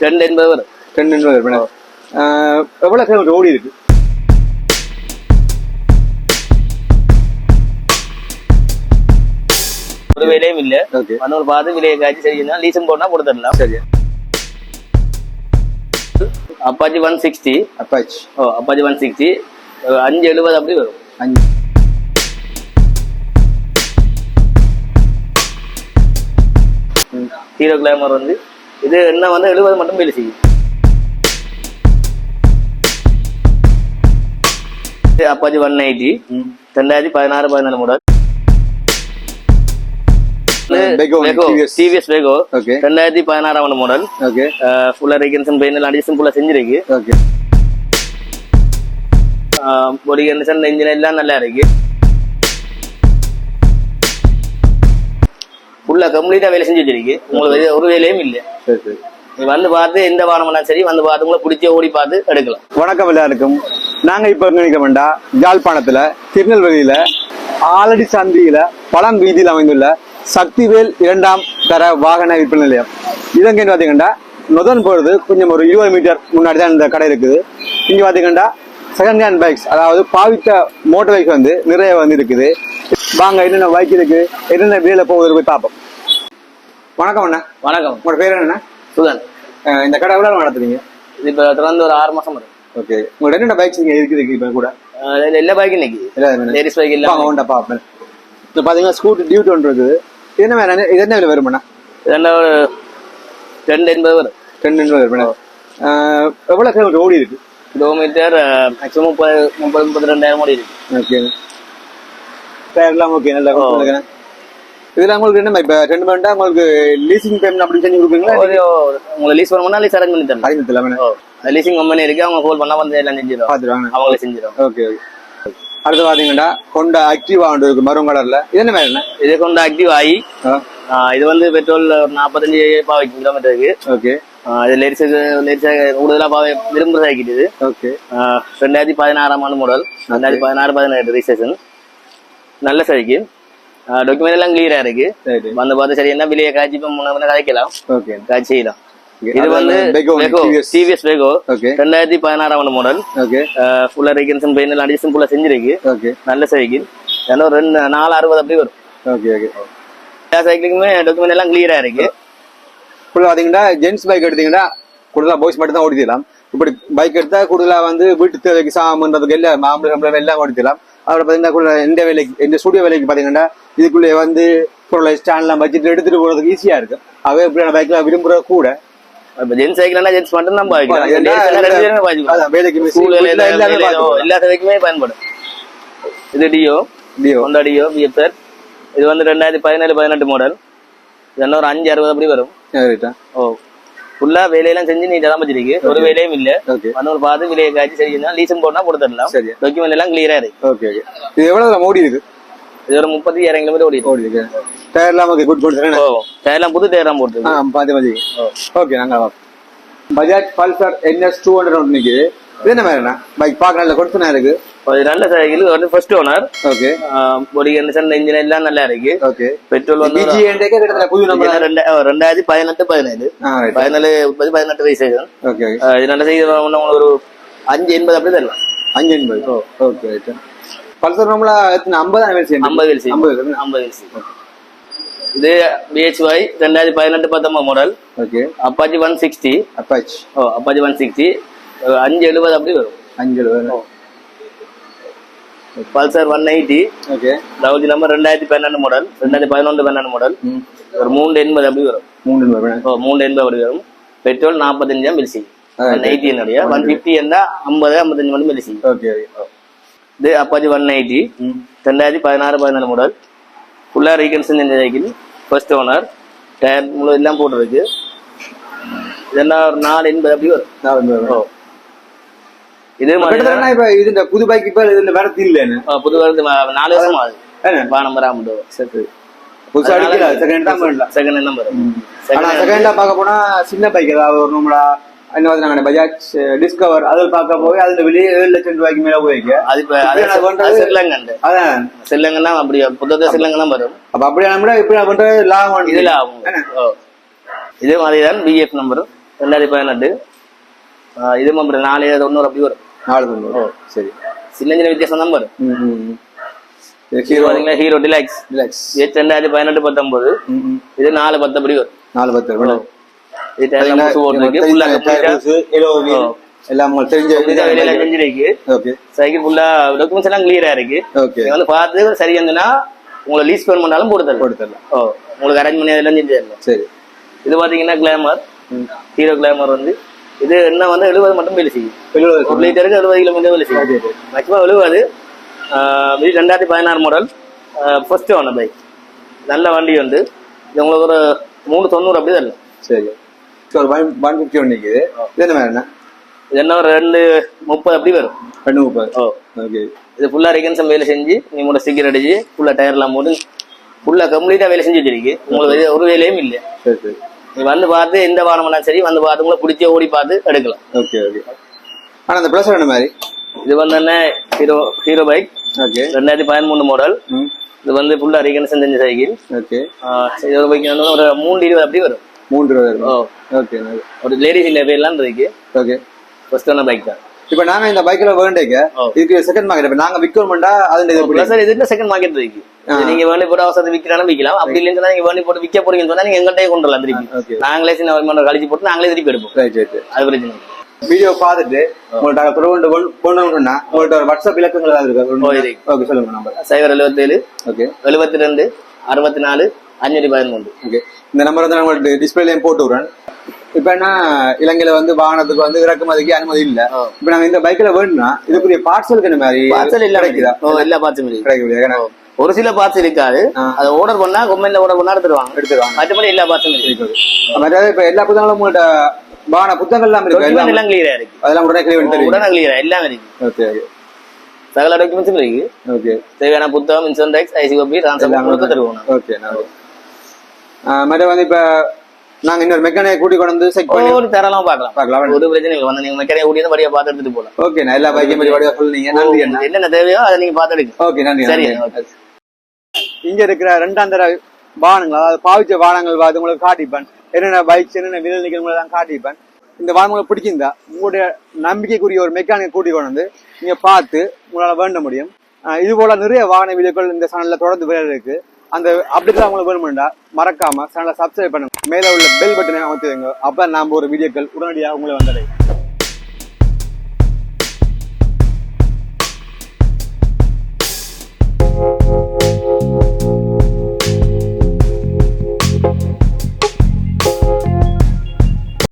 ரெண்டு எண்பது வரும் ரெண்டு எண்பது ஆஹ் எவ்வளவு கிலோமீட்டர் ஓடி இருக்கு? ஒரு விலையும் இல்ல. வந்து பார்த்து விலையை காய்ச்சி சரினா லீசன் போனா கொடுத்துடலாம் சரி. Apache one sixty Apache oh Apache one sixty அஞ்சு எழுபது அப்படி வரும். அஞ்சு. ஹீரோ கிளாமர் வந்து இது என்ன வந்து எழுபது மட்டும் வேலை செய்யும் அப்பாச்சி ஒன் எயிட்டி ரெண்டாயிரத்தி பதினாறு பதினாலு மாடல். டிவிஎஸ் வேகோ ரெண்டாயிரத்தி பதினாறாம் ஆண்டு மாடல் ஓகே ஃபுல்லா ரீகன்சன் பெயின் அடிஷன் ஃபுல்லா செஞ்சிருக்கு. ஓகே பொடி கண்டிஷன் இன்ஜின் எல்லாம் நல்லா இருக்கு. ஃபுல்லா கம்ப்ளீட்டா வேலை செஞ்சு வச்சிருக்கு உங்களுக்கு ஒரு வேலையும் இல்லை. நீ வந்து பார்த்து எந்த வாகனம்னா சரி வந்து பார்த்து உங்களை பிடிச்சி ஓடி பார்த்து எடுக்கலாம். வணக்கம் எல்லாருக்கும். நாங்க இப்ப நினைக்க வேண்டாம். யாழ்ப்பாணத்துல திருநெல்வேலியில ஆலடி சந்தியில பழம் வீதியில் அமைந்துள்ள சக்திவேல் இரண்டாம் தர வாகன விற்பனை நிலையம். இதங்க பாத்தீங்கன்னா நொதன் போறது கொஞ்சம் ஒரு இருபது மீட்டர் முன்னாடி தான் இந்த கடை இருக்குது. இங்க பாத்தீங்கன்னா செகண்ட் ஹேண்ட் பைக்ஸ் அதாவது பாவித்த மோட்டார் பைக் வந்து நிறைய வந்து இருக்குது. வாங்க என்னென்ன பைக் இருக்கு என்னென்ன வேலை போகுது போய் பார்ப்போம். வணக்கம் அண்ணா. வணக்கம். உங்களோட பேர் என்ன சுதன். இந்த கடை எவ்வளவு நடத்துறீங்க? இது இப்போ திறந்து ஒரு ஆறு மாசம் வரும். ஓகே. உங்களோட என்னென்ன பைக்ஸ் இங்க இருக்குது இப்ப கூட? எல்லா பைக் இன்னைக்கு லேடிஸ் பைக் இல்ல வாங்க உண்டா பாப்பேன் இப்போ பாத்தீங்கன்னா ஸ்கூட்டி டியூட் ஒன்று இருக்குது. இது என்ன இது என்ன விலை வருமாண்ணா? இதெல்லாம் ஒரு ரெண்டு எண்பது வரும். ரெண்டு எண்பது வருமாண்ணா? எவ்வளவு கிலோமீட்டர் ஓடி இருக்கு? கிலோமீட்டர் மேக்ஸிமம் முப்பது முப்பது முப்பத்தி ரெண்டாயிரம் ஓடி இருக்கு. ஓகே. டயர்லாம் ஓகே. நல்லா இதுல உங்களுக்கு என்ன இப்போ ரெண்டு நேரம் உங்களுக்கு லீசிங் பேமெண்ட் அப்படி செஞ்சு கொடுப்பீங்களா? ஒரு உங்களை லீஸ் பண்ணணும்னா லீஸ் அரேஞ்ச் பண்ணி தரலாம் அறிமுகத்தில் வேணா ஓ லீசிங் கம்பெனி இருக்கு அவங்க கால் பண்ணா வந்து எல்லாம் செஞ்சிடும் பார்த்துருவாங்க அவங்களே செஞ்சிடும் ஓகே ஓகே. அடுத்து பாத்தீங்கன்னா கொண்ட ஆக்டிவா ஒன்று இருக்கு மரம் கலர்ல இது என்ன என்ன இது கொண்டு ஆக்டிவ் ஆகி இது வந்து பெட்ரோல் ஒரு நாற்பத்தஞ்சு பாவை கிலோமீட்டருக்கு ஓகே. இது லேடிஸுக்கு லேடிஸாக கூடுதலாக பாவை விரும்புகிற சைக்கிள் இது ஓகே ரெண்டாயிரத்தி பதினாறாம் ஆண்டு மாடல் ரெண்டாயிரத்தி பதினாறு பதினெட்டு ரிஜிஸ்ட்ரேஷன் நல்ல சைக்கிள் டாக்குமெண்ட் எல்லாம் கிளியரா இருக்கு வந்து பார்த்து சரி என்ன விலையை காய்ச்சி முன்ன கதைக்கலாம் ஓகே காய்ச்சி செய்யலாம் Okay. இது வந்து. டிவிஎஸ் வேகோ ஓகே ரெண்டாயிரத்தி பதினாறாம் ஆண்டு மாடல் ஓகே ஃபுல்லா ரீகன்சன் பெயின் அடிஷன் ஃபுல்லா செஞ்சிருக்கு ஓகே நல்ல சைக்கிள் ஏன்னா ரெண்டு நாலு அறுபது அப்படி வரும் ஓகே ஓகே எல்லா சைக்கிளுக்குமே டாக்குமெண்ட் எல்லாம் கிளியரா இருக்கு ஃபுல்லாக பார்த்தீங்கன்னா ஜென்ஸ் பைக் எடுத்தீங்கன்னா கூடுதலாக பாய்ஸ் மட்டும் தான் ஓடிக்கலாம் இப்படி பைக் எடுத்தா கூடுதலாக வந்து வீட்டு தேவைக்கு சாமன்றதுக்கு எல்லாம் மாம்பழம் எல்லாம் ஓடிக்கலாம் அதில் பார்த்தீங்கன்னா கூட எந்த வேலைக்கு எந்த ஸ்டுடியோ வேலைக்கு பார்த்தீங்கன்னா இதுக்குள்ளே வந்து பொருளை ஸ்டாண்ட்லாம் வச்சுட்டு எடுத்துட்டு போகிறதுக்கு ஈஸியாக இருக்கும். அவே இப்படியான பைக்ல விரும்புகிற கூட. இப்ப ஜென்ஸ் சைக்கிள்னா ஜென்ஸ் மட்டும் தான் பாய்க்கலாம் வேலைக்கு மிஸ் ஸ்கூல் எல்லாமே எல்லா பார்த்துக்கலாம். சைக்கிளுமே பயன்படும். இது Dio Dio Honda Dio BFR இது வந்து ரெண்டாயிரத்தி பதினேழு பதினெட்டு மாடல் இது ஒரு அஞ்சு அறுபது அப்படி வரும். ஓ. ஃபுல்லா வேலையெல்லாம் செஞ்சு நீட்டா தான் வச்சிருக்கு. ஒரு வேலையும் இல்ல. ஒரு பார்த்து விலையை காய்ச்சி சரினா லீசன் போட்டா கொடுத்துடலாம். டாக்குமெண்ட் எல்லாம் கிளியரா இருக்கு. ஓகே இது எவ்வளோ ஓடி இருக்கு? இது ஒரு முப்பத்தி ஆயிரம் கிலோமீட்டர் ஓடி ஓடி இருக்கு. டயர்லாம் ஓகே குட் ஓ டயர்லாம் புது டயர்லாம் போட்டு ஆ பாதி பாதி ஓகே நாங்க Bajaj Pulsar NS two hundred ஒன்று நிற்குது இது என்ன மாதிரிண்ணா? பைக் பார்க்க நல்ல கொடுத்துனா இருக்கு. நல்ல சைக்கிள் வந்து first owner okay body condition engine எல்லாம் நல்லா இருக்கு. ஓகே பெட்ரோல் வந்து ஒரு- புது நம்பர் ரெண்டாயிரத்தி பதினெட்டு பதினேழு. பதினாலு முப்பது பதினெட்டு வயசு ஓகே இது நல்ல செய்தி உங்களுக்கு ஒரு அஞ்சு எண்பது அப்படி தரலாம். அஞ்சு எண்பது. ஓகே பல்சர் நம்மள ஐம்பது ஐம்பது செய்யும் ஐம்பது ஐம்பது செய்யும் இது பிஹெச்ஒய் ரெண்டாயிரத்தி பதினெட்டு பத்தொன்பது model okay Apache one sixty Apache oh Apache one sixty அஞ்சு எழுபது அப்படி வரும். அஞ்சு வேணும் பல்சர் ஒன் எயிட்டி ஓகே. லவுஜி நம்பர் ரெண்டாயிரத்தி பன்னெண்டு மாடல் ரெண்டாயிரத்தி பதினொன்று பன்னெண்டு மாடல் ஒரு மூணு எண்பது அப்படி வரும். மூணு ஓ மூணு எண்பது அப்படி வரும். பெட்ரோல் நாற்பத்தஞ்சாம் மில்சி ஒன் எயிட்டி என்னுடைய. ஒன் ஃபிஃப்டி இருந்தா ஐம்பது ஐம்பத்தஞ்சு மணி மில்சி ஓகே இது அப்பாச்சி ஒன் எயிட்டி ரெண்டாயிரத்தி பதினாறு பதினாலு மாடல் ஃபுல்லாக ரீகன்சன் இந்த சைக்கிள் ஃபர்ஸ்ட் ஓனர் டயர் முழு எல்லாம் போட்டுருக்கு. இதெல்லாம் ஒரு நாலு எண்பது அப்படி வரும். நாலு வேணும் இதே மாதிரி இப்ப இது இந்த புது பைக் இப்ப இதுல வரது இல்லைன்னு புது வருது நாலு வருஷம் ஆகுது? வானம் வராமட்டு சரி புதுசா அடிக்கல செகண்ட் தான் பண்ணலாம் செகண்ட் என்ன வரும் ஆனா செகண்டா பார்க்க போனா சின்ன பைக் ஏதாவது ஒரு நம்மளா என்ன பஜாஜ் டிஸ்கவர் அதில் பார்க்க போய் அதுல வெளியே ஏழு லட்சம் ரூபாய்க்கு மேல போய்க்க அது இப்ப சில்லங்கண்டு. அதான். சில்லங்கன்னா அப்படி புத்தக சில்லங்க தான் வரும். அப்ப அப்படியே நம்ம இப்படி பண்றது லாபம் இதுல ஆகும் ஓ. இதே மாதிரி தான் பிஎஃப் நம்பர் ரெண்டாயிரத்தி பதினெட்டு. இது அப்படி நாலு தொண்ணூறு அப்படி வரும். நாலு தொண்ணூறு சரி சின்ன சின்ன வித்தியாசம் தான் வரும் ஹீரோ ஹீரோ டிலாக்ஸ் இது ரெண்டாயிரத்தி பதினெட்டு பத்தொன்பது இது நாலு பத்து அப்படி வரும் நாலு பத்து இது எல்லாம் தெரிஞ்ச செஞ்சிருக்கு சைக்கிள் ஃபுல்லா டாக்குமெண்ட்ஸ் எல்லாம் கிளியரா இருக்கு வந்து பார்த்து சரி இருந்துன்னா உங்களை லீஸ் பேமெண்ட் பண்ணாலும் போட்டு தரலாம் போட்டு தரலாம் ஓ உங்களுக்கு அரேஞ்ச் பண்ணி அதெல்லாம் செஞ்சு தரலாம் சரி இது பாத்தீங்கன்னா கிளாமர். ஹீரோ கிளாமர் வந்து இது என்ன வந்து எழுபது மட்டும் வேலை செய்யும். ஒரு லிட்டருக்கு எழுபது கிலோமீட்டர் வேலை செய்யும். மேக்ஸிமம் எழுபது. இது ரெண்டாயிரத்தி பதினாறு மாடல் ஃபர்ஸ்ட் ஒன் பைக் நல்ல வண்டி வந்து. இது உங்களுக்கு ஒரு மூணு தொண்ணூறு அப்படி தரலாம் சரி. ஒரு ஒன் ஒன் ஃபிஃப்டி ஒன்று நிற்குது இது என்ன என்ன இது என்ன ஒரு ரெண்டு முப்பது அப்படி வரும். ரெண்டு முப்பது. ஓ ஓகே இது ஃபுல்லா ரெகன்சம் வேலை செஞ்சு நீ கூட ஸ்டிக்கர் அடிச்சு ஃபுல்லா டயர்லாம் போட்டு ஃபுல்லா கம்ப்ளீட்டா வேலை செஞ்சு வச்சிருக்கு உங்களுக்கு ஒரு வேலையும் இல்லை. சரி சரி. வந்து பார்த்து எந்த வாகனம்னா சரி வந்து பார்த்து உங்களை பிடிச்சி ஓடி பார்த்து எடுக்கலாம். Okay okay. ஆனால் அந்த ப்ளஸ் என்ன மாதிரி? இது வந்து என்ன ஹீரோ ஹீரோ பைக். ஓகே. ரெண்டாயிரத்தி பதிமூணு மாடல் இது வந்து ஃபுல்லா ரெகன்சம் செஞ்ச சைக்கிள். ஓகே. இது பைக் வந்து ஒரு மூணு இருபது அப்படி வரும். மூன்று ரூபா ஓ. ஓகே ஒரு லேடிஸ் இல்ல பேர்லாம் இருக்கு. ஓகே. ஃபர்ஸ்ட் ஒன் பைக் தான். இப்போ நாங்கள் இந்த பைக்கில் வேண்டேங்க. இதுக்கு செகண்ட் மார்க்கெட் இப்போ நாங்கள் விற்கணுமெண்டா அது செகண்ட் மார்க்கெட் இருக்கு. நீங்க வேண்டி போட்டு அவசரத்தை விற்கிறாலும் விற்கலாம் அப்படி இல்லைன்னு நீங்க வேண்டி போட்டு விற்க போறீங்கன்னு சொன்னா நீங்க எங்கள்கிட்டயே கொண்டு வரலாம் திருப்பி. நாங்களே சின்ன கழிச்சு போட்டு நாங்களே திருப்பி எடுப்போம். அது பிரச்சனை. வீடியோ பார்த்துட்டு உங்கள்ட்ட தொடர்பு கொண்டு போனோம்னா உங்கள்ட்ட ஒரு வாட்ஸ்அப் இலக்கங்கள் ஏதாவது இருக்கு. ஓகே சொல்லுங்க நம்பர் சைபர் எழுபத்தேழு ஓகே எழுபத்தி ரெண்டு அறுபத்தி நாலு அஞ்சூற்றி பதிமூன்று. ஓகே இந்த நம்பர் வந்து உங்களுக்கு டிஸ்பிளேலையும் போட்டு விடுறேன். இப்போ என்ன இலங்கையில வந்து வாகனத்துக்கு வந்து இறக்குமதிக்கு அனுமதி இல்ல. இப்போ நாங்க இந்த பைக்ல வேணும்னா இதுக்குரிய பார்ட்ஸுக்கு இந்த மாதிரி பார்சல் இல்ல. கிடைக்குதா? எல்லா கிடைக்கக்கூடிய ஏன்னா ஒரு சில பார்ட்ஸ் இருக்காது. அதை ஆர்டர் பண்ணா கம்பெனில ஆர்டர் பண்ணா எடுத்துருவாங்க. எடுத்துருவாங்க. மற்றபடி எல்லா பார்ட்ஸும் இருக்கு. இருக்குது மற்றது இப்போ எல்லா புத்தகங்களும் உங்கள்ட்ட வாகன புத்தகங்கள் எல்லாம் இருக்கு எல்லாம் எல்லாம் கிளியரா இருக்கு. அதெல்லாம் உடனே கிளியர் உடனே கிளியரா எல்லாம் இருக்கு. Okay okay. சகல டாக்குமெண்ட்ஸும் இருக்கு. ஓகே. தேவையான புத்தகம் insurance tax IC copy transfer தருவோம். ஓகே மற்ற வந்து இப்போ நாங்க இன்னொரு மெக்கானிக்கை கூட்டி கொண்டு வந்து செக் பண்ணி ஒரு தரலாம் பார்க்கலாம். பார்க்கலாம் ஒரு பிரச்சனை இல்லை. வந்து நீங்க மெக்கானிக் கூட்டியது படியா பார்த்து எடுத்துட்டு போலாம். ஓகே நான் எல்லா பைக்கையும் பற்றி வடிவா சொல்லுங்க நன்றி என்னென்ன தேவையோ அதை நீங்க பார்த்து எடுங்க. ஓகே நன்றி சரி. இங்க இருக்கிற ரெண்டாம் தர வாகனங்கள் அதாவது பாவிச்ச வாகனங்கள் அது உங்களுக்கு காட்டிப்பேன். என்னென்ன பைக்ஸ் என்னென்ன விரல் நிகழ்வுகள் தான் காட்டிப்பேன். இந்த வாகனங்களை பிடிச்சிருந்தா உங்களுடைய நம்பிக்கைக்குரிய ஒரு மெக்கானிக் கூட்டி கொண்டு வந்து நீங்க பார்த்து உங்களால் வேண்ட முடியும். இது போல நிறைய வாகன வீடியோக்கள் இந்த சேனல்ல தொடர்ந்து வேற இருக்கு. அந்த அப்டேட் உங்களுக்கு வேணுமெண்டா மறக்காம சேனலை சப்ஸ்கிரைப் பண்ணுங்க. மேல உள்ள பெல் பட்டனை அமைத்துங்க அப்ப நாம ஒரு வீடியோக்கள் உடனடியாக உங்களை வந்தடையும்.